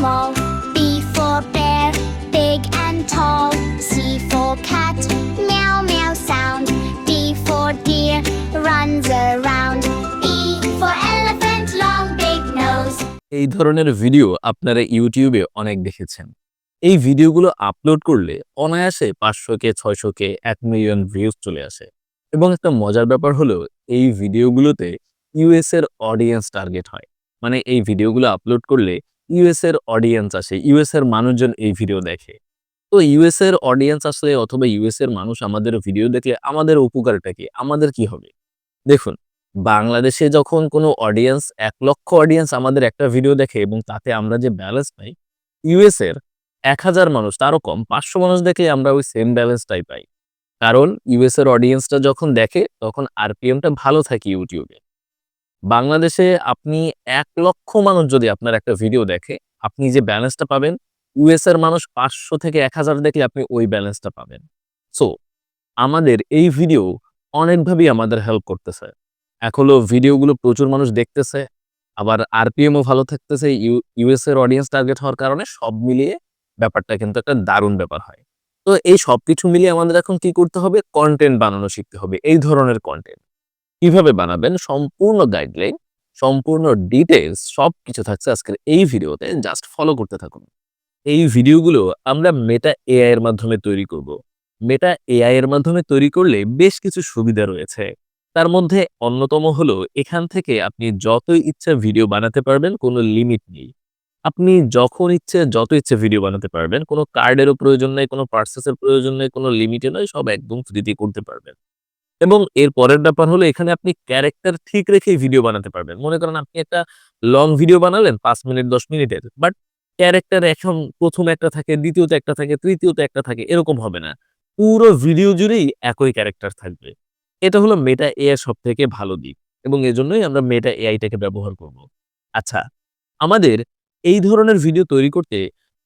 small. B for bear, big and tall. C for cat, meow meow sound. D for deer, runs around. E for elephant, long big nose. এই ধরনের video আপনারা ইউটিউবে অনেক দেখেছেন এই ভিডিওগুলো upload করলে অনায়াসে পাঁচশো কে ছয়শো কে এক মিলিয়ন ভিউজ চলে আসে এবং একটা মজার ব্যাপার হলো এই ভিডিওগুলোতে ইউএস এর অডিয়েন্স টার্গেট হয় মানে এই ভিডিওগুলো আপলোড করলে ইউএস এর অডিয়েন্স আসে ইউএস এর মানুষজন এই ভিডিও দেখে। তো ইউএস এর অডিয়েন্স আসলে অথবা ইউএস এর মানুষ আমাদের ভিডিও দেখলে আমাদের উপকারটা কি? আমাদের কি হবে? দেখুন, বাংলাদেশে যখন কোনো অডিয়েন্স এক লক্ষ অডিয়েন্স আমাদের একটা ভিডিও দেখে এবং তাতে আমরা যে ব্যালেন্স পাই ইউএস এর এক হাজার মানুষ, তারও কম, পাঁচশো মানুষ দেখলে আমরা ওই সেম ব্যালেন্সটাই পাই। কারণ ইউএস এর অডিয়েন্সটা যখন দেখে, তখন আরপিএমটা ভালো থাকে ইউটিউবে বাংলাদেশে আপনি এক লক্ষ মানুষ যদি আপনার একটা ভিডিও দেখে, আপনি যে ব্যালেন্সটা পাবেন ইউএস এর মানুষ পাঁচশো থেকে এক হাজার দেখলে আপনি ওই ব্যালেন্সটা পাবেন। সো আমাদের এই ভিডিও অনেকভাবেই আমাদের হেল্প করতেছে। হলো ভিডিওগুলো প্রচুর মানুষ দেখতেছে, আবার আরপিএমও ভালো থাকতেছে, ইউ ইউএস এর অডিয়েন্স টার্গেট হওয়ার কারণে সব মিলিয়ে ব্যাপারটা কিন্তু একটা দারুণ ব্যাপার হয়। তো এই সব কিছু মিলিয়ে আমাদের এখন কি করতে হবে? কন্টেন্ট বানানো শিখতে হবে, এই ধরনের কন্টেন্ট কীভাবে বানাবেন, সম্পূর্ণ গাইডলাইন সম্পূর্ণ ডিটেলস সব কিছু থাকছে আজকের এই ভিডিওতে জাস্ট ফলো করতে থাকুন। এই ভিডিওগুলো আমরা মেটা এআই এর মাধ্যমে তৈরি করব। মেটা এআই এর মাধ্যমে তৈরি করলে বেশ কিছু সুবিধা রয়েছে। তার মধ্যে অন্যতম হলো, এখান থেকে আপনি যতই ইচ্ছা ভিডিও বানাতে পারবেন, কোনো লিমিট নেই। আপনি যখন ইচ্ছে, যত ইচ্ছে ভিডিও বানাতে পারবেন, কোনো কার্ডেরও প্রয়োজন নেই, কোনো পার্সেসের প্রয়োজন নেই, কোনো লিমিটে নয়, সব একদম ফ্রিতে করতে পারবেন। এবং এর পরের ব্যাপার হলো এখানে আপনি ক্যারেক্টার ঠিক রেখেই ভিডিও বানাতে পারবেন। মনে করেন আপনি একটা লং ভিডিও বানালেন, পাঁচ মিনিট, দশ মিনিটের বাট ক্যারেক্টার এখন প্রথম একটা থাকে, দ্বিতীয়তে একটা থাকে, তৃতীয়তে একটা থাকে, এরকম হবে না। পুরো ভিডিও জুড়েই একই ক্যারেক্টার থাকবে। এটা হলো মেটা এআই সব থেকে ভালো দিক এবং এজন্যই আমরা মেটা এআইটাকে ব্যবহার করব। আচ্ছা আমাদের এই ধরনের ভিডিও তৈরি করতে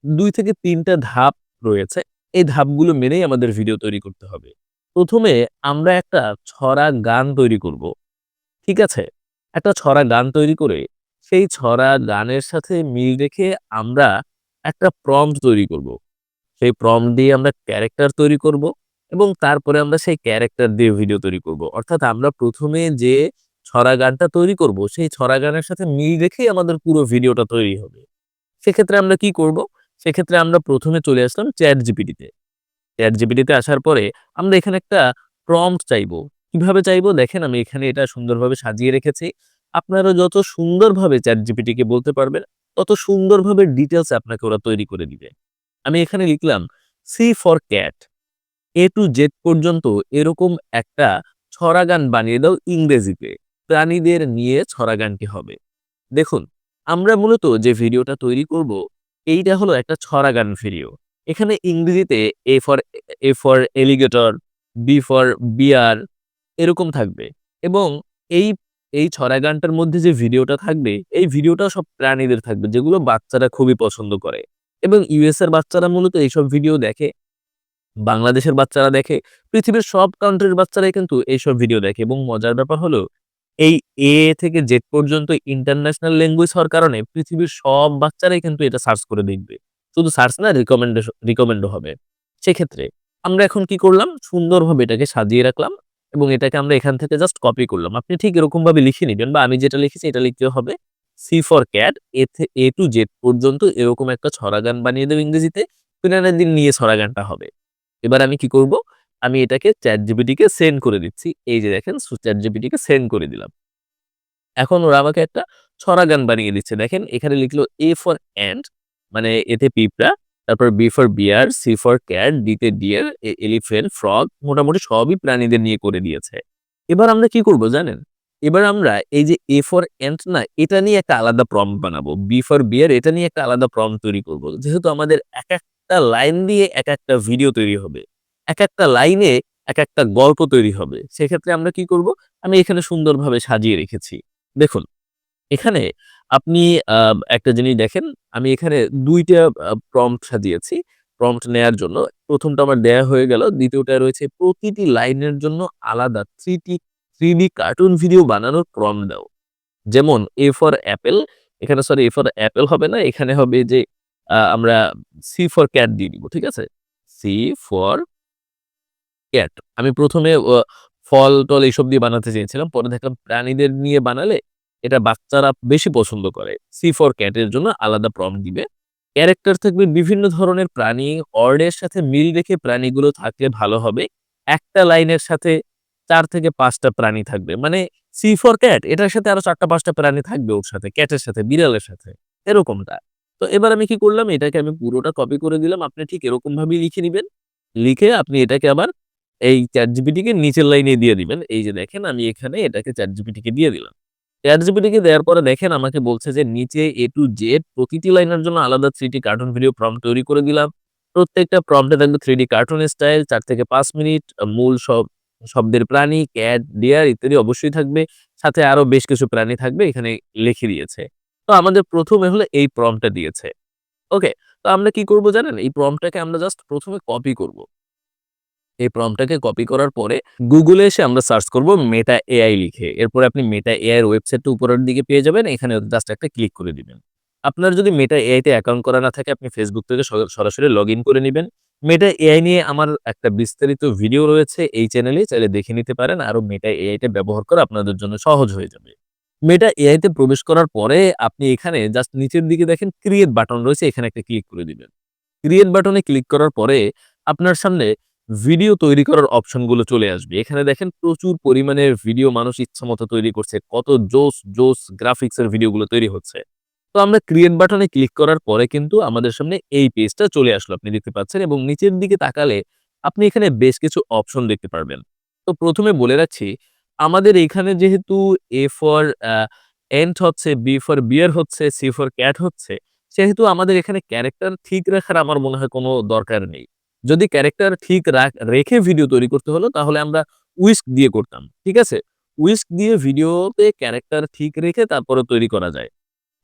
দুই থেকে তিনটা ধাপ রয়েছে। এই ধাপগুলো মেনেই আমাদের ভিডিও তৈরি করতে হবে। প্রথমে আমরা একটা ছড়া গান তৈরি করব, ঠিক আছে? একটা ছড়া গান তৈরি করে সেই ছড়া গানের সাথে মিল রেখে আমরা একটা প্রম্পট তৈরি করব। সেই প্রম্পট দিয়ে আমরা ক্যারেক্টার তৈরি করব এবং তারপরে আমরা সেই ক্যারেক্টার দিয়ে ভিডিও তৈরি করব। অর্থাৎ আমরা প্রথমে যে ছড়া গানটা তৈরি করব, সেই ছড়া গানের সাথে মিল রেখেই আমাদের পুরো ভিডিওটা তৈরি হবে। সেক্ষেত্রে আমরা কি করব? সেক্ষেত্রে আমরা প্রথমে চলে আসলাম চ্যাট জিপিটিতে চ্যাট জিপিটিতে আসার পরে আমরা এখানে একটা প্রম্পট চাইব। কীভাবে চাইব? দেখেন আমি এখানে এটা সুন্দরভাবে সাজিয়ে রেখেছি। আপনারা যত সুন্দরভাবে চ্যাট জিপিটিকে বলতে পারবেন, তত সুন্দরভাবে ডিটেলস আপনাকে ওরা তৈরি করে দিবে। আমি এখানে লিখলাম C for cat A to Z পর্যন্ত এরকম একটা ছড়া গান বানিয়ে দাও ইংরেজিতে। প্রাণীদের নিয়ে ছড়া গানটি হবে। দেখুন, আমরা মূলত যে ভিডিওটা তৈরি করব, এইটা হলো একটা ছড়া গান ভিডিও এখানে ইংরেজিতে A for A for alligator B for bear এরকম থাকবে। এবং এই এই ছড়া গানটার মধ্যে যে ভিডিওটা থাকবে, এই ভিডিওটা সব প্রাণীদের থাকবে, যেগুলো বাচ্চারা খুবই পছন্দ করে। এবং ইউএস এর বাচ্চারা মূলত এইসব ভিডিও দেখে, বাংলাদেশের বাচ্চারা দেখে, পৃথিবীর সব কান্ট্রির বাচ্চারাই কিন্তু এইসব ভিডিও দেখে। এবং মজার ব্যাপার হলো, এই এ থেকে জেড পর্যন্ত ইন্টারন্যাশনাল ল্যাঙ্গুয়েজ হওয়ার কারণে পৃথিবীর সব বাচ্চারাই কিন্তু এটা সার্চ করে দেখবে। শুধু সার্চ না রিকমেন্ডেশন রিকমেন্ডও হবে। সেক্ষেত্রে আমরা এখন কি করলাম? সুন্দরভাবে এটাকে সাজিয়ে রাখলাম এবং এটাকে আমরা এখান থেকে জাস্ট কপি করলাম। আপনি ঠিক এরকমভাবে লিখে নিবেন বা আমি যেটা লিখেছি এটা লিখতে হবে C for cat A to Z পর্যন্ত এরকম একটা ছড়া গান বানিয়ে দেবো ইংরেজিতে। দিন নিয়ে ছড়া গানটা হবে। এবার আমি কি করব? আমি এটাকে চ্যাট জিপিটিকে সেন্ড করে দিচ্ছি। এই যে দেখেন চ্যাট জিপিটিকে সেন্ড করে দিলাম। এখন ওরা আমাকে একটা ছড়া গান বানিয়ে দিচ্ছে। দেখেন, এখানে লিখলো এ ফর অ্যান্ড মানে এতে পিঁপড়া, তারপর B for bear C for cat ডিতে ডিয়ার এলিফেন্ট ফ্রগ মোটামুটি সবই প্রাণীদের নিয়ে করে দিয়েছে। এবার আমরা কি করব জানেন? এবার আমরা এই যে এ ফর এন্ট না, এটা নিয়ে একটা আলাদা প্রম বানাবো। বি ফর বিয়ার এটা নিয়ে একটা আলাদা প্রম তৈরি করব। যেহেতু আমাদের এক একটা লাইন দিয়ে এক একটা ভিডিও তৈরি হবে, এক একটা লাইনে এক একটা গল্প তৈরি হবে, সেক্ষেত্রে আমরা কি করব? আমি এখানে সুন্দরভাবে সাজিয়ে রেখেছি। দেখুন, এখানে আপনি একটা জিনিস দেখেন, আমি এখানে দুইটা প্রম্পট সাজিয়েছি প্রম্পট নেয়ার জন্য। প্রথমটা আমার দেয়া হয়ে গেল দ্বিতীয়টা রয়েছে, প্রতিটি লাইনের জন্য আলাদা three three D cartoon video বানানোর প্রম্পট দাও। যেমন এ ফর অ্যাপেল এখানে সরি এ ফর অ্যাপেল হবে না, এখানে হবে যে আমরা সি ফর ক্যাট দিয়ে দিব, ঠিক আছে? সি ফর ক্যাট আমি প্রথমে ফল টল এইসব দিয়ে বানাতে চেয়েছিলাম, পরে দেখলাম প্রাণীদের নিয়ে বানালে এটা বাচ্চারা বেশি পছন্দ করে। সি ফর ক্যাটের জন্য আলাদা প্রম দিবে। ক্যারেক্টার থাকবে বিভিন্ন ধরনের প্রাণী। অর্ডের সাথে মিল রেখে প্রাণীগুলো থাকলে ভালো হবে। একটা লাইনের সাথে চার থেকে পাঁচটা প্রাণী থাকবে। মানে সি ফর ক্যাট এটার সাথে আরও চারটা পাঁচটা প্রাণী থাকবে ওর সাথে ক্যাটের সাথে, বিড়ালের সাথে। এরকমটা। তো এবার আমি কি করলাম? এটাকে আমি পুরোটা কপি করে দিলাম। আপনি ঠিক এরকম ভাবেই লিখে নিবেন। লিখে আপনি এটাকে আবার এই চ্যাট জিপিটিকে নিচের লাইনে দিয়ে দিবেন। এই যে দেখেন, আমি এখানে এটাকে চ্যাট জিপিটিকে দিয়ে দিলাম। চ্যাট দেওয়ার পরে দেখেন আমাকে বলছে যে, নিচে এ টু জেড প্রকৃতি লাইনের জন্য আলাদা থ্রিটি কার্টুন ভিডিও প্রম্পট তৈরি করে দিলাম। প্রত্যেকটা প্রম্পটে থাকবে থ্রিডি কার্টুন স্টাইল চার থেকে পাঁচ মিনিট মূল সব, শব্দের প্রাণী ক্যাট ডিয়ার ইত্যাদি অবশ্যই থাকবে। সাথে আরও বেশ কিছু প্রাণী থাকবে এখানে লিখে দিয়েছে। তো আমাদের প্রথমে হলো এই প্রম্পটটা দিয়েছে। ওকে তো আমরা কি করব জানেন? এই প্রম্পটটাকে আমরা জাস্ট প্রথমে কপি করব। এই প্রম্পটটাকে কপি করার পরে গুগলে এসে আমরা সার্চ করব মেটা এআই লিখে। এরপরে আপনি মেটা এআই ওয়েবসাইটটা উপরের দিকে পেয়ে যাবেন এখানে জাস্ট একটা ক্লিক করে দিবেন। আপনার যদি মেটা এআইতে অ্যাকাউন্ট করা না থাকে, আপনি ফেসবুক থেকে সরাসরি লগ করে নেবেন। মেটা এআই নিয়ে আমার একটা বিস্তারিত ভিডিও রয়েছে, এই চ্যানেলে চাইলে দেখে নিতে পারেন। আরও মেটা এআইটা ব্যবহার করা আপনাদের জন্য সহজ হয়ে যাবে। মেটা এআইতে প্রবেশ করার পরে আপনি এখানে জাস্ট নিচের দিকে দেখেন ক্রিয়েট বাটন রয়েছে, এখানে একটা ক্লিক করে দিবেন। ক্রিয়েট বাটনে ক্লিক করার পরে আপনার সামনে ভিডিও তৈরি করার অপশনগুলো চলে আসবে। এখানে দেখেন প্রচুর পরিমাণে ভিডিও মানুষ ইচ্ছা মতো তৈরি করছে। কত জোস জোস গ্রাফিক্স এর ভিডিওগুলো তৈরি হচ্ছে। তো আমরা ক্রিয়েট বাটনে ক্লিক করার পরে কিন্তু আমাদের সামনে এই পেজটা চলে আসলো, আপনি দেখতে পাচ্ছেন। এবং নিচের দিকে তাকালে আপনি এখানে বেশ কিছু অপশন দেখতে পারবেন। তো প্রথমে বলে রাখছি, আমাদের এখানে যেহেতু এ ফর এন্ট হচ্ছে বি ফর বিয়ার হচ্ছে সি ফর ক্যাট হচ্ছে, সেহেতু আমাদের এখানে ক্যারেক্টার ঠিক রাখার আমার মনে হয় কোনো দরকার নেই। যদি ক্যারেক্টার ঠিক রাখ- ভিডিও তৈরি করতে হলো, তাহলে আমরা উইস্ক দিয়ে করতাম, ঠিক আছে? উইস্ক দিয়ে ভিডিওতে ক্যারেক্টার ঠিক রেখে তারপরে তৈরি করা যায়।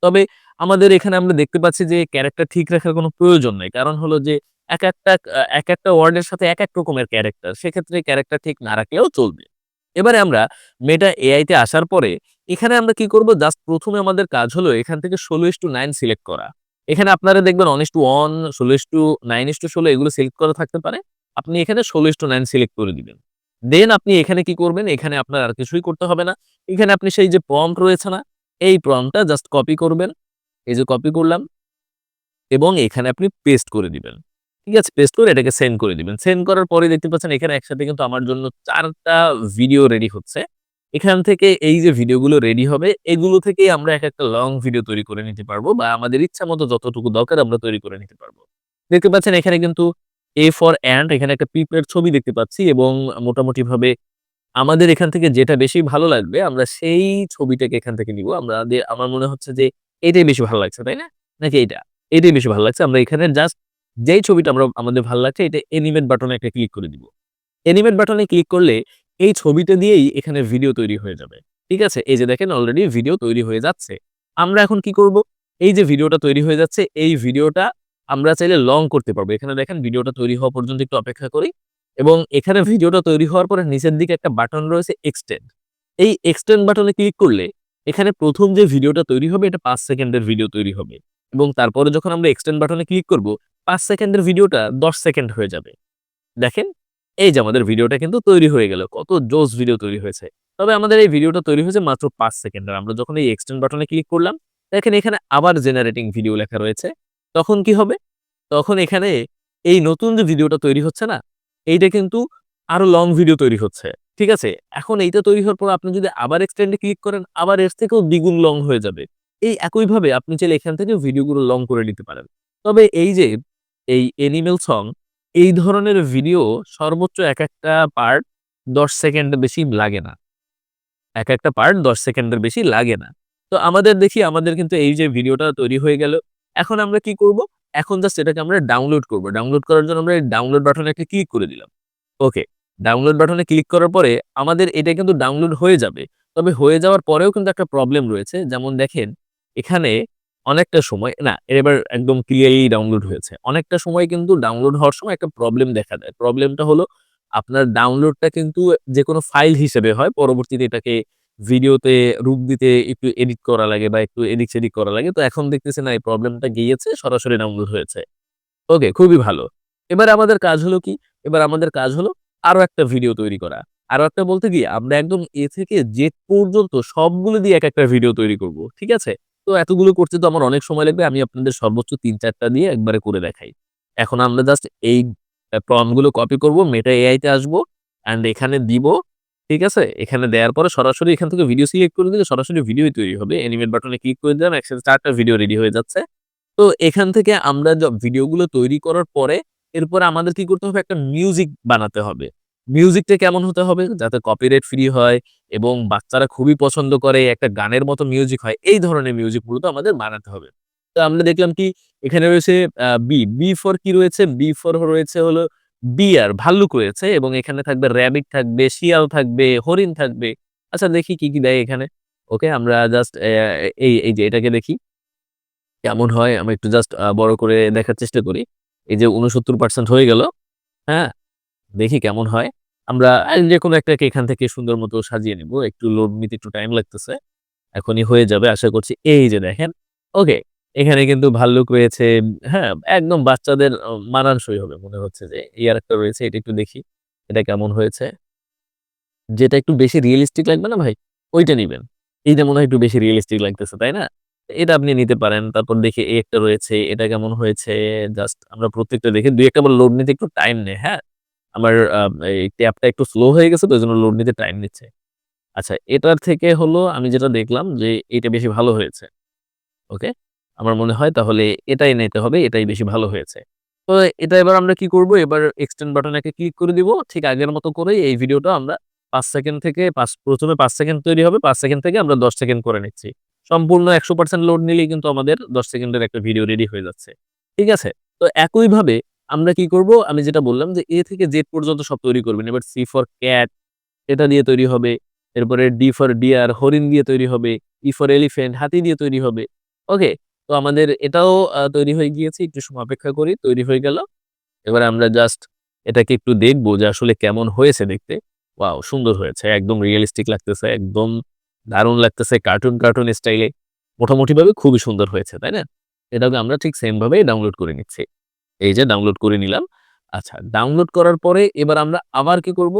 তবে আমাদের এখানে আমরা দেখতে পাচ্ছি যে ক্যারেক্টার ঠিক রাখার কোনো প্রয়োজন নেই, কারণ হলো যে এক একটা এক একটা ওয়ার্ডের সাথে এক এক রকমের ক্যারেক্টার সেক্ষেত্রে ক্যারেক্টার ঠিক না রাখলেও চলবে। এবারে আমরা মেটা এআইতে আসার পরে, এখানে আমরা কি করব? জাস্ট প্রথমে আমাদের কাজ হলো এখান থেকে ষোলো ইস টু নাইন সিলেক্ট করা। এখানে আপনারা দেখবেন অন ইস টু ওয়ান ষোলো is two nine is two ষোলো, এগুলো সিলেক্ট করা থাকতে পারে। আপনি এখানে ষোলো ইস টু নাইন সিলেক্ট করে দিবেন। দেন আপনি এখানে কি করবেন? এখানে আপনার আর কিছুই করতে হবে না। এখানে আপনি সেই যে প্রম্পট রয়েছে না, এই প্রম্পটটা জাস্ট কপি করবেন। এই যে কপি করলাম এবং এখানে আপনি পেস্ট করে দিবেন। ঠিক আছে? পেস্ট করে এটাকে সেন্ড করে দিবেন। সেন্ড করার পরে দেখতে পাচ্ছেন এখানে একসাথে কিন্তু আমার জন্য চারটা ভিডিও রেডি হচ্ছে। এখান থেকে এই যে ভিডিওগুলো রেডি হবে, এগুলো থেকেই আমরা এক একটা লং ভিডিও তৈরি করে নিতে পারব বা আমাদের ইচ্ছা মতো যতটুকু দরকার আমরা তৈরি করে নিতে পারব। দেখতে পাচ্ছেন এখানে কিন্তু এ ফর অ্যান্ড এখানে একটা পিঁপড়ের ছবি দেখতে পাচ্ছি এবং মোটামুটি ভাবে আমাদের এখান থেকে যেটা বেশি ভালো লাগবে আমরা সেই ছবিটাকে এখান থেকে নিব। আমরা আমার মনে হচ্ছে যে এটাই বেশি ভালো লাগছে, তাই না? নাকি এইটা? এটাই বেশি ভালো লাগছে। আমরা এখানে জাস্ট যেই ছবিটা আমরা, আমাদের ভালো লাগছে এটা এনিমেট বাটনে একটা ক্লিক করে দিব। এনিমেট বাটনে ক্লিক করলে এই ছবিটা দিয়েই এখানে ভিডিও তৈরি হয়ে যাবে। ঠিক আছে? এই যে দেখেন অলরেডি ভিডিও তৈরি হয়ে যাচ্ছে। আমরা এখন কি করব? এই যে ভিডিওটা তৈরি হয়ে যাচ্ছে, এই ভিডিওটা আমরা চাইলে লং করতে পারব। এখানে দেখেন ভিডিওটা তৈরি হওয়া পর্যন্ত একটু অপেক্ষা করি। এবং এখানে ভিডিওটা তৈরি হওয়ার পরে নিচের দিকে একটা বাটন রয়েছে এক্সটেন্ড এই এক্সটেন্ড বাটনে ক্লিক করলে এখানে প্রথম যে ভিডিওটা তৈরি হবে, এটা পাঁচ সেকেন্ডের ভিডিও তৈরি হবে। এবং তারপরে যখন আমরা এক্সটেন্ড বাটনে ক্লিক করব, পাঁচ সেকেন্ডের ভিডিওটা দশ সেকেন্ড হয়ে যাবে। দেখেন এই যে আমাদের ভিডিওটা কিন্তু তৈরি হয়ে গেল, কত জোস ভিডিও তৈরি হয়েছে। তবে আমাদের এই ভিডিওটা তৈরি হয়েছে মাত্র পাঁচ সেকেন্ডের আমরা যখন এই এক্সটেন্ড বাটনে ক্লিক করলাম, দেখেন এখানে আবার জেনারেটিং ভিডিও লেখা রয়েছে। তখন কি হবে? তখন এখানে এই নতুন যে ভিডিওটা তৈরি হচ্ছে না, এইটা কিন্তু আরও লং ভিডিও তৈরি হচ্ছে। ঠিক আছে? এখন এইটা তৈরি হওয়ার পর আপনি যদি আবার এক্সটেন্ডে ক্লিক করেন, আবার এর থেকেও দ্বিগুণ লং হয়ে যাবে। এই একইভাবে আপনি চাইলে এখান থেকে ভিডিওগুলো লং করে নিতে পারেন। তবে এই যে, এই এনিমেল সং এই ধরনের ভিডিও সর্বোচ্চ এক একটা পার্ট দশ সেকেন্ডের বেশি লাগে না। এক একটা পার্ট দশ সেকেন্ডের বেশি লাগে না। তো আমাদের দেখি, আমাদের কিন্তু এই যে ভিডিওটা তৈরি হয়ে গেল। এখন আমরা কি করব? এখন জাস্ট এটাকে আমরা ডাউনলোড করব। ডাউনলোড করার জন্য আমরা ডাউনলোড বাটনে একটা ক্লিক করে দিলাম। ওকে ডাউনলোড বাটনে ক্লিক করার পরে আমাদের এটা কিন্তু ডাউনলোড হয়ে যাবে। তবে হয়ে যাওয়ার পরেও কিন্তু একটা প্রবলেম রয়েছে। যেমন দেখেন, এখানে অনেকটা সময় না এবার একদম ক্লিয়ারলি ডাউনলোড হয়েছে অনেকটা সময় কিন্তু ডাউনলোড হওয়ার সময় একটা প্রবলেম দেখা দেয় প্রবলেমটা হলো আপনার ডাউনলোডটা কিন্তু যে কোনো ফাইল হিসেবে হয় পরবর্তীতে এটাকে ভিডিওতে রূপ দিতে একটু এডিট করা লাগে বা একটু এদিক সেদিক করা লাগে। তো এখন দেখতেছি না এই প্রবলেমটা গিয়েছে, সরাসরি ডাউনলোড হয়েছে। ওকে, খুবই ভালো। এবার আমাদের কাজ হলো কি? এবার আমাদের কাজ হলো আরও একটা ভিডিও তৈরি করা। আরও একটা বলতে কি আমরা একদম এ থেকে Z পর্যন্ত সবগুলো দিয়ে এক একটা ভিডিও তৈরি করব। ঠিক আছে? তো এতগুলো করতে তো আমার অনেক সময় লাগবে। আমি আপনাদের সর্বোচ্চ তিন চারটা দিয়ে একবারে করে দেখাই। এখন আমরা জাস্ট এই আ প্রম্পটগুলো কপি করব, মেটা AI তে আসব অ্যান্ড এখানে দিব। ঠিক আছে? এখানে দেওয়ার পরে সরাসরি এখান থেকে ভিডিও সিলেক্ট করে দিলে সরাসরি ভিডিওই তৈরি হবে। অ্যানিমেট বাটনে ক্লিক করে দিলাম, একসাথে চারটা ভিডিও রেডি হয়ে যাচ্ছে। তো এখান থেকে আমরা ভিডিওগুলো তৈরি করার পরে এরপরে আমাদের কি করতে হবে? একটা মিউজিক বানাতে হবে। মিউজিকটা কেমন হতে হবে? যাতে কপিরাইট ফ্রি হয় এবং বাচ্চারা খুবই পছন্দ করে, একটা গানের মতো মিউজিক হয়। এই ধরনের মিউজিক মূলত আমাদের বানাতে হবে। তো আমরা দেখলাম কি এখানে রয়েছে বি। বি ফর কি রয়েছে? বি ফর রয়েছে হলো বিয়ার, ভাল্লুক রয়েছে এবং এখানে থাকবে র‍্যাবিট থাকবে, শিয়াল থাকবে, হরিণ থাকবে। আচ্ছা দেখি কি, কি দেয় এখানে। ওকে, আমরা জাস্ট এই, এই যে এটাকে দেখি। কেমন হয়? আমি একটু জাস্ট বড় করে দেখার চেষ্টা করি। এই যে ৬৯% হয়ে গেল। হ্যাঁ? দেখি কেমন হয়। আমরা আ যেকোনো একটাকে এখান থেকে সুন্দর মতো সাজিয়ে নিব। একটু লোড নিতে একটু টাইম লাগতেছে। এখনই হয়ে যাবে আশা করছি। এই যে দেখেন। ওকে, এখানে কিন্তু ভাল্লুক রয়েছে। হ্যাঁ? একদম বাচ্চাদের মানানসই হবে মনে হচ্ছে যে এই আর একটা রয়েছে এটা একটু দেখি। এটা কেমন হয়েছে? যেটা একটু বেশি রিয়েলিস্টিক লাগবে না ভাই? ওইটা নিবেন। এইটা মনে হয় একটু বেশি রিয়েলিস্টিক লাগতেছে, তাই না? এটা আপনি নিতে পারেন। তারপর দেখি এই একটা রয়েছে। এটা কেমন হয়েছে? জাস্ট আমরা প্রত্যেকটা দেখি ২-১ টা আবার লোড নিতে একটু টাইম নেই হ্যাঁ? আমার এই ট্যাবটা একটু স্লো হয়ে গেছে তো জন্য লোড নিতে টাইম নিচ্ছে। আচ্ছা এটার থেকে হলো আমি যেটা দেখলাম যে এটা বেশি ভালো হয়েছে। ওকে? আমার মনে হয় তাহলে এটাই নিতে হবে। এটাই বেশি ভালো হয়েছে। তো এটা এবার আমরা কি করব? এবার এক্সটেন্ড বাটনে ক্লিক করে দিব। ঠিক আগের মতো করেই এই ভিডিওটা আমরা পাঁচ সেকেন্ড থেকে পাঁচ, প্রথমে পাঁচ সেকেন্ড তৈরি হবে। পাঁচ সেকেন্ড থেকে আমরা ১০ সেকেন্ড করে নিচ্ছি। সম্পূর্ণ ১০০% লোড নিলেই কিন্তু আমাদের ১০ সেকেন্ডের একটা ভিডিও রেডি হয়ে যাচ্ছে। ঠিক আছে? তো একইভাবে আমরা কি করব? আমি যেটা বললাম যে এ থেকে জেড পর্যন্ত সব তৈরি করবেন। এবার সি ফর ক্যাট এটা দিয়ে তৈরি হবে। এরপরে D ফর ডিয়ার হরিণ দিয়ে তৈরি হবে। E ফর এলিফ্যান্ট হাতি দিয়ে তৈরি হবে। ওকে? তো আমাদের এটাও তৈরি হয়ে গিয়েছে। একটু সময় অপেক্ষা করি। তৈরি হয়ে গেল। এবার আমরা জাস্ট এটাকে একটু দেখব যে আসলে কেমন হয়েছে দেখতে। ওয়াও! সুন্দর হয়েছে। একদম রিয়ালিস্টিক লাগতেছে। একদম দারুণ লাগতেছে কার্টুন, কার্টুন স্টাইলে। মোটামুটিভাবে খুবই সুন্দর হয়েছে, তাই না? এটাকে আমরা ঠিক সেম ভাবেই ডাউনলোড করে নিচ্ছি। এই যে ডাউনলোড করে নিলাম। আচ্ছা ডাউনলোড করার পরে এবার আমরা আবার কি করব?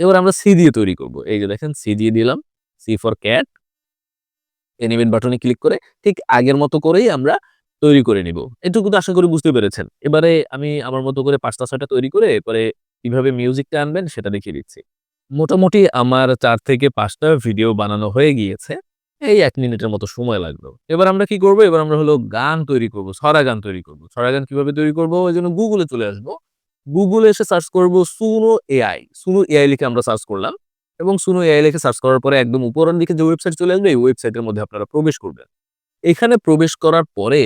এবার আমরা সি দিয়ে তৈরি করব। এই যে দেখেন সি দিয়ে দিলাম। C for cat. অ্যানিমেট বাটনে ক্লিক করে ঠিক আগের মতো করেই আমরা তৈরি করে নিব। এটুকু তো আশা করি বুঝতে পেরেছেন। এবারে আমি আমার মতো করে ৫ টা ৬ টা তৈরি করে এরপরে কীভাবে মিউজিকটা আনবেন সেটা দেখিয়ে দিচ্ছি। মোটামুটি আমার চার থেকে পাঁচটা ভিডিও বানানো হয়ে গিয়েছে। এই এক মিনিটের মতো সময় লাগল। এবার আমরা কি করব? এবার আমরা হলো গান তৈরি করব, ছড়া গান তৈরি করব। ছড়া গান কীভাবে তৈরি করব? ওই জন্য গুগলে চলে আসব। এ এসে সার্চ করব সুনো এআই সুনো এআই লিখে আমরা সার্চ করলাম এবং সুনো এআই লিখে সার্চ করার পরে একদম উপরের দিকে যে ওয়েবসাইট চলে আসবে এই ওয়েবসাইটের মধ্যে আপনারা প্রবেশ করবেন। এখানে প্রবেশ করার পরে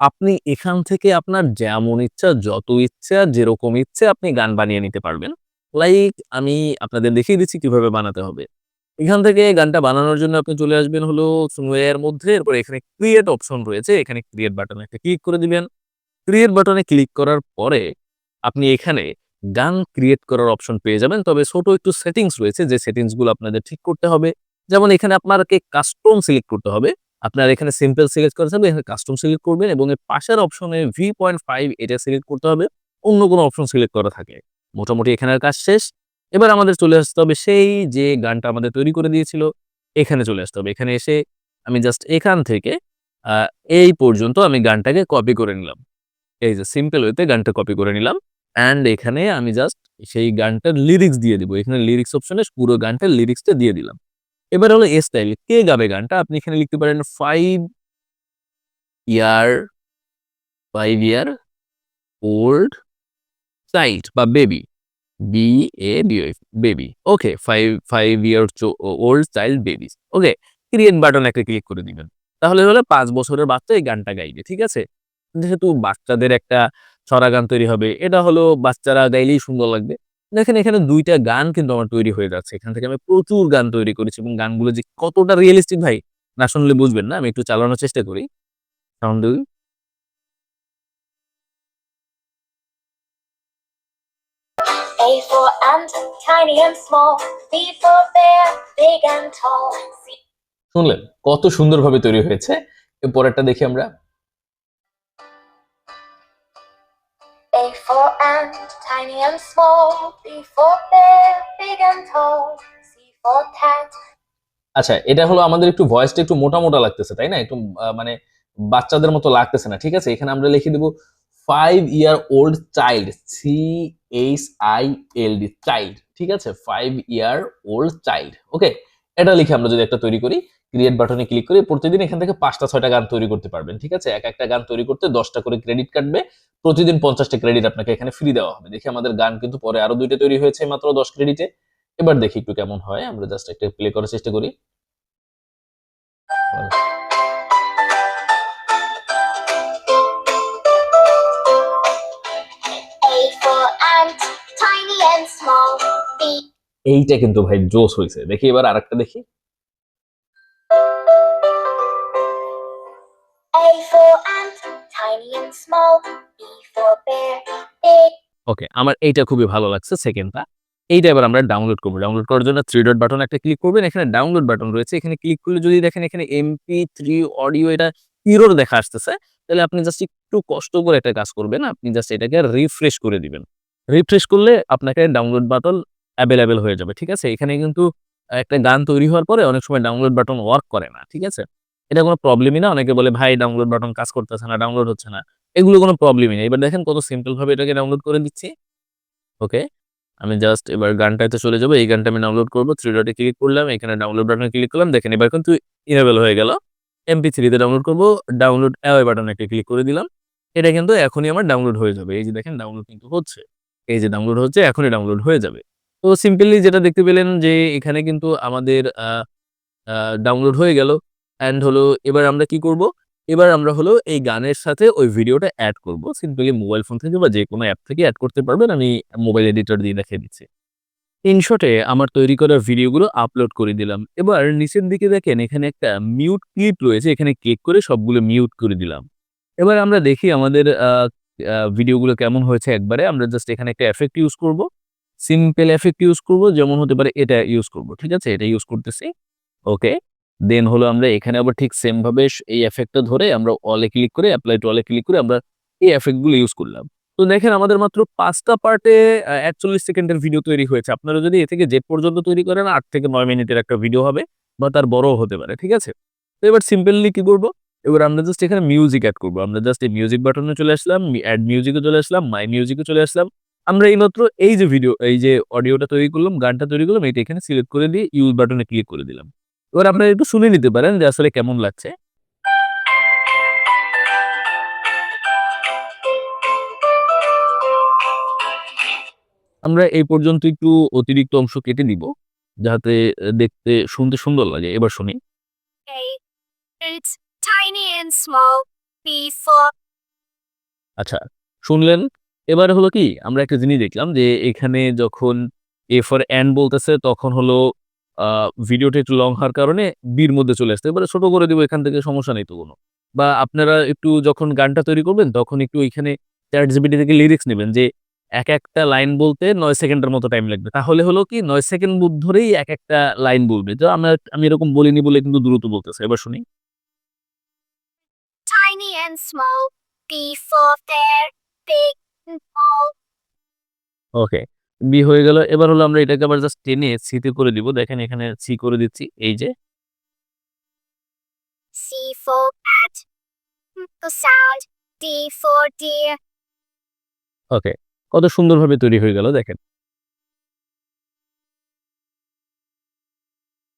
আপনি এখান থেকে আপনার যেমন ইচ্ছা, যত ইচ্ছা, যেরকম ইচ্ছে আপনি গান বানিয়ে নিতে পারবেন। লাইক আমি আপনাদের দেখিয়ে দিচ্ছি কীভাবে বানাতে হবে। এখান থেকে গানটা বানানোর জন্য আপনি চলে আসবেন হলো এর মধ্যে। এরপর এখানে ক্রিয়েট অপশন রয়েছে। এখানে ক্রিয়েট বাটনে একটা ক্লিক করে দিবেন। ক্রিয়েট বাটনে ক্লিক করার পরে আপনি এখানে গান ক্রিয়েট করার অপশন পেয়ে যাবেন। তবে ছোট একটু সেটিংস রয়েছে যে সেটিংসগুলো আপনাদের ঠিক করতে হবে। যেমন এখানে আপনাকে কাস্টম সিলেক্ট করতে হবে। আপনার এখানে সিম্পল সিলেক্ট করা থাকবে, এখানে কাস্টম সিলেক্ট করবেন এবং এর পাশের অপশনে ভি পয়েন্ট ফাইভ এটা সিলেক্ট করতে হবে। অন্য কোনো অপশন সিলেক্ট করা থাকে মোটামুটি এখানের কাজ শেষ। এবার আমাদের চলে আসতে হবে সেই যে গানটা আমাদের তৈরি করে দিয়েছিল, এখানে চলে আসতে হবে। এখানে এসে আমি জাস্ট এখান থেকে এই পর্যন্ত আমি গানটাকে কপি করে নিলাম। এই যে সিম্পল ওয়েতে গানটা কপি করে নিলাম। অ্যান্ড এখানে আমি জাস্ট সেই গানটার লিরিক্স দিয়ে দিব। এখানে লিরিক্স অপশনে পুরো গানটার লিরিক্সটা দিয়ে দিলাম। এবার হলো এ স্টাইল। কে গাবে গানটা? আপনি এখানে লিখতে পারেন five year five year old child বা baby. B-A-B-Y baby. Okay 5 5 year old child babies. Okay create বাটনে একটা ক্লিক করে দিবেন। তাহলে হলো ৫ বছরের বাচ্চা এই গানটা গাইবে। ঠিক আছে? যেহেতু বাচ্চাদের একটা ছড়া গান তৈরি হবে, এটা হলো বাচ্চারা গাইলেই সুন্দর লাগবে। দেখেন এখানে ২ টা গান কিন্তু আমার তৈরি হয়ে যাচ্ছে। এখান থেকে আমি প্রচুর গান তৈরি করেছি এবং গানগুলো যে কতটা রিয়ালিস্টিক ভাই না শুনলে বুঝবেন না। আমি একটু চালানোর চেষ্টা করি। সাউন্ড দিই। A for ant, tiny and small. B for bear, big and tall. C শুনলেন কত সুন্দরভাবে তৈরি হয়েছে পরেরটা দেখি আমরা A for ant, tiny and small. B for bear, big and tall. C for cat. আচ্ছা এটা হলো আমাদের একটু ভয়েসটা একটু মোটা মোটা লাগতেছে তাই না একটু মানে বাচ্চাদের মতো লাগতেছে না ঠিক আছে এখানে আমরা লিখে দেব five year old child C H I L D child ঠিক আছে? Five year old child okay এটা লিখে আমরা যদি একটা তৈরি করি ক্রিয়েট বাটনে ক্লিক করে, প্রতিদিন এখান থেকে পাঁচটা, ছয়টা গান তৈরি করতে পারবেন, ঠিক আছে? এক একটা গান তৈরি করতে দশটা করে ক্রেডিট কাটবে, প্রতিদিন পঞ্চাশটা ক্রেডিট আপনাকে এখানে ফ্রি দেওয়া হবে। দেখি আমাদের গান কিন্তু পরে আরও দুইটা তৈরি হয়েছে মাত্র দশ ক্রেডিটে এবার দেখি একটু কেমন হয়, আমরা জাস্ট একটা প্লে করার চেষ্টা করি। এইটা কিন্তু ভাই জোস হয়েছে দেখি এবার আরেকটা দেখি। A for ant, tiny and small. B for bear, big. ওকে আমার এইটা খুবই ভালো লাগছে সেকেন্ডটা এইটা এবার আমরা ডাউনলোড করব। ডাউনলোড করার জন্য থ্রি ডট বাটন একটা ক্লিক করবেন। এখানে ডাউনলোড বাটন রয়েছে। এখানে ক্লিক করলে যদি দেখেন এখানে এমপি থ্রি অডিও এটা ইরোর দেখা আসতেছে তাহলে আপনি জাস্ট একটু কষ্ট করে একটা কাজ করবেন। আপনি জাস্ট এটাকে রিফ্রেশ করে দিবেন। রিফ্রেশ করলে আপনাকে ডাউনলোড বাটন অ্যাভেলেবেল হয়ে যাবে, ঠিক আছে? এখানে কিন্তু একটা গান তৈরি হওয়ার পরে অনেক সময় ডাউনলোড বাটন ওয়ার্ক করে না, ঠিক আছে? এটা কোনো প্রবলেমই না, অনেকে বলে, ভাই ডাউনলোড বাটন কাজ করতেছে না ডাউনলোড হচ্ছে না। এগুলো কোনো প্রবলেমই নেই এবার দেখেন কত সিম্পল ভাবে এটাকে ডাউনলোড করে দিচ্ছি। ওকে আমি জাস্ট এবার গানটাতে চলে যাব। এই গানটা আমি ডাউনলোড করব থ্রি ডটে ক্লিক করলাম, এখানে ডাউনলোড বাটনে ক্লিক করলাম, দেখেন এবার কিন্তু ইনেবল হয়ে গেল। এমপি থ্রিতে ডাউনলোড করব ডাউনলোড অ্যাওয়ে বাটনে একটা ক্লিক করে দিলাম। এটা কিন্তু এখনই আমার ডাউনলোড হয়ে যাবে। এই যে দেখেন ডাউনলোড কিন্তু হচ্ছে। এই যে ডাউনলোড হচ্ছে, এখনই ডাউনলোড হয়ে যাবে। তো সিম্পলি যেটা দেখতে পেলেন যে এখানে কিন্তু আমাদের ডাউনলোড হয়ে গেল। অ্যান্ড হলো, এবার আমরা কি করব? এবার আমরা হলো এই গানের সাথে ওই ভিডিওটা অ্যাড করব। সিম্পলি মোবাইল ফোন থেকে বা যে কোনো অ্যাপ থেকে অ্যাড করতে পারবেন। আমি মোবাইল এডিটর দিয়ে দেখিয়ে দিচ্ছি। ইনশটে আমার তৈরি করা ভিডিওগুলো আপলোড করে দিলাম। এবার নিচের দিকে দেখেন, এখানে একটা মিউট ক্লিপ রয়েছে। এখানে ক্লিক করে সবগুলো মিউট করে দিলাম। এবার আমরা দেখি আমাদের ভিডিওগুলো কেমন হয়েছে একবারে, আমরা জাস্ট এখানে একটা এফেক্ট ইউজ করব। সিম্পল এফেক্ট ইউজ করব, যেমন হতে পারে এটা ইউজ করব, ঠিক আছে? এটা ইউজ করতেছি ওকে দেন হলো আমরা এখানে আবার ঠিক সেম ভাবে স- এই এফেক্টটা ধরে আমরা অলে ক্লিক করে অ্যাপ্লাই টু অলে ক্লিক করে আমরা এই এফেক্টগুলো ইউজ করলাম। তো দেখেন আমাদের মাত্র পাঁচটা পার্টে একচল্লিশ সেকেন্ডের ভিডিও তৈরি হয়েছে। আপনারা যদি এ থেকে জেড পর্যন্ত তৈরি করেন, আট থেকে নয় মিনিটের একটা ভিডিও হবে, বা তার বড়ও হতে পারে, ঠিক আছে? তো এবার সিম্পলি কি করব? এবার আমরা জাস্ট এখানে মিউজিক অ্যাড করব। আমরা জাস্ট এই মিউজিক বাটনে চলে আসলাম অ্যাড মিউজিকে চলে আসলাম মাই মিউজিকে চলে আসলাম। আমরা এইমাত্র এই যে ভিডিও এই যে অডিওটা তৈরি করলাম, গানটা তৈরি করলাম এটা এখানে সিলেক্ট করে দিয়ে ইউজ বাটনে ক্লিক করে দিলাম। এবার আপনারা একটু শুনে নিতে পারেন যে আসলে কেমন লাগছে। আমরা এই পর্যন্ত একটু অতিরিক্ত অংশ কেটে দিব যাতে দেখতে, শুনতে সুন্দর লাগে। এবার শুনি। Tiny and small. For আচ্ছা শুনলেন? এবার হলো কি, আমরা একটা জিনিস দেখলাম যে এখানে যখন এ ফর অ্যান্ড বলতেছে, তখন হলো ভিডিওটা একটু লং হওয়ার কারণে বির মধ্যে চলে আসতে এবারে ছোট করে দিব, এখান থেকে সমস্যা নেই তো কোনো। বা আপনারা একটু যখন গানটা তৈরি করবেন, তখন একটু এখানে চ্যাট জিবিটি থেকে লিরিক্স নেবেন যে এক একটা লাইন বলতে নয় সেকেন্ডের মতো টাইম লাগবে। তাহলে হলো কি, নয় সেকেন্ড ধরেই এক একটা লাইন বলবে। তো আমরা, আমি এরকম বলিনি বলে কিন্তু দ্রুত বলতেছে। এবার শুনি। Tiny and small. B for bear, big and tall. Okay B হয়ে গেল এবার হলো আমরা এটাকে আবার জাস্ট টেনে সিতে করে দিব দেখেন এখানে সি করে দিচ্ছি এই যে C for cat. The sound. D for deer. ওকে কত সুন্দরভাবে তৈরি হয়ে গেল দেখেন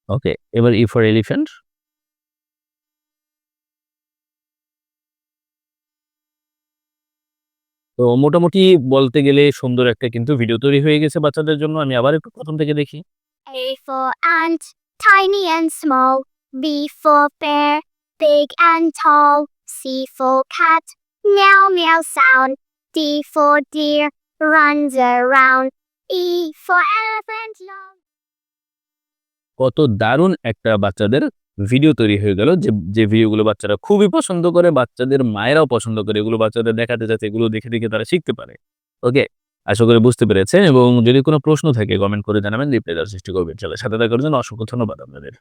ওকে এবার ই ফর এলিফ্যান্ট তো মোটামুটি বলতে গেলে সুন্দর একটা কিন্তু ভিডিও তৈরি হয়ে গেছে বাচ্চাদের জন্য আমি আবার একটু প্রথম থেকে দেখি A for ant, tiny and small. B for bear, big and tall. C for cat, meow meow sound. D for deer, runs around. E for elephant, long. কত দারুণ একটা বাচ্চাদের ভিডিও তৈরি হয়ে গেল যে যে ভিডিওগুলো বাচ্চারা খুবই পছন্দ করে, বাচ্চাদের মায়েরাও পছন্দ করে, এগুলো বাচ্চাদের দেখাতে যাতে এগুলো দেখে দেখে তারা শিখতে পারে। ওকে আশা করি বুঝতে পেরেছেন এবং যদি কোনো প্রশ্ন থাকে কমেন্ট করে জানাবেন রিপ্লাই দেওয়ার চেষ্টা করবেন। সাথে থাকার জন্য অসংখ্য ধন্যবাদ আপনাদের।